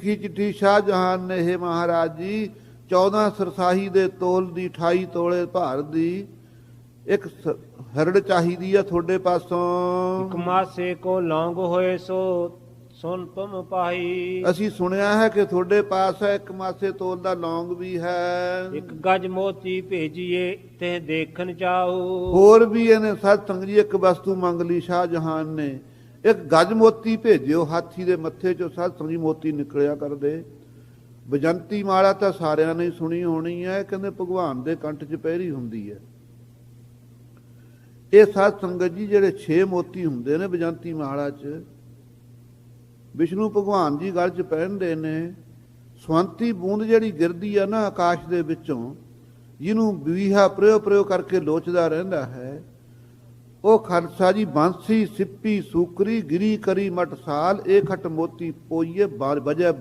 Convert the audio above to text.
ਲਿਖੀ ਚਿੱਠੀ ਸ਼ਾਹਜਹਾਨ ਨੇ ਇਹ ਮਹਾਰਾਜ ਜੀ 14 ਸਰਸਾਹੀ ਦੇ ਤੋਲ ਦੀ 28 ਤੋਲੇ ਭਾਰ ਦੀ ਇੱਕ ਹਰੜ ਚਾਹੀਦੀ ਆ ਤੁਹਾਡੇ ਪਾਸੋਂ। ਇਕ ਮਾਸੇ ਕੋ ਲੌਂਗ ਹੋਏ ਸੋ ਸੁਨ ਤੁਮ ਪਾਈ ਅਸੀਂ ਸੁਣਿਆ ਹੈ ਕਿ ਤੁਹਾਡੇ ਪਾਸ ਹੈ ਇੱਕ ਮਾਸੇ ਤੋਲ ਦਾ ਲੌਂਗ ਵੀ ਹੈ। ਇਕ ਗਜ ਮੋਤੀ ਭੇਜੀਏ ਤੇ ਦੇਖਣ ਚਾਓ ਹੋਰ ਵੀ ਇਹਨੇ ਸਤ ਸੰਗ ਜੀ ਇੱਕ ਵਸਤੂ ਮੰਗ ਲਈ ਸ਼ਾਹਜਹਾਨ ਨੇ। ਇੱਕ ਗੱਜ ਮੋਤੀ ਭੇਜਿਓ, ਹਾਥੀ ਦੇ ਮੱਥੇ ਚੋਂ ਸਤ ਸੰਗ ਮੋਤੀ ਨਿਕਲਿਆ ਕਰਦੇ। ਬਜੰਤੀ ਮਾਲਾ ਤਾਂ ਸਾਰਿਆਂ ਨੇ ਸੁਣੀ ਹੋਣੀ ਹੈ ਕਹਿੰਦੇ ਭਗਵਾਨ ਦੇ ਕੰਠ 'ਚ ਪਹਿਰੀ ਹੁੰਦੀ ਹੈ ਇਹ ਸਤ ਸੰਗਤ ਜੀ ਜਿਹੜੇ 6 ਮੋਤੀ ਹੁੰਦੇ ਨੇ ਬਜੰਤੀ ਮਾਲਾ 'ਚ, ਵਿਸ਼ਨੂੰ ਭਗਵਾਨ ਜੀ ਗਲ 'ਚ ਪਹਿਨਦੇ ਨੇ। ਸਵੰਤੀ ਬੂੰਦ ਜਿਹੜੀ ਗਿਰਦੀ ਆ ਨਾ ਆਕਾਸ਼ ਦੇ ਵਿੱਚੋਂ, ਜਿਹਨੂੰ ਬੀਹਾ ਪ੍ਰਯੋ ਪ੍ਰਯੋ ਕਰਕੇ ਲੋਚਦਾ ਰਹਿੰਦਾ ਹੈ ਉਹ ਖਰਸਾ ਜੀ ਬਾਂਸੀ, ਸਿੱਪੀ, ਸੂਕਰੀ, ਗਿਰੀ ਕਰੀ ਮਟਸਾਲ ਇਹ ਖਟ ਮੋਤੀ ਪੋਈਏ ਬਾਰ ਵਜੈ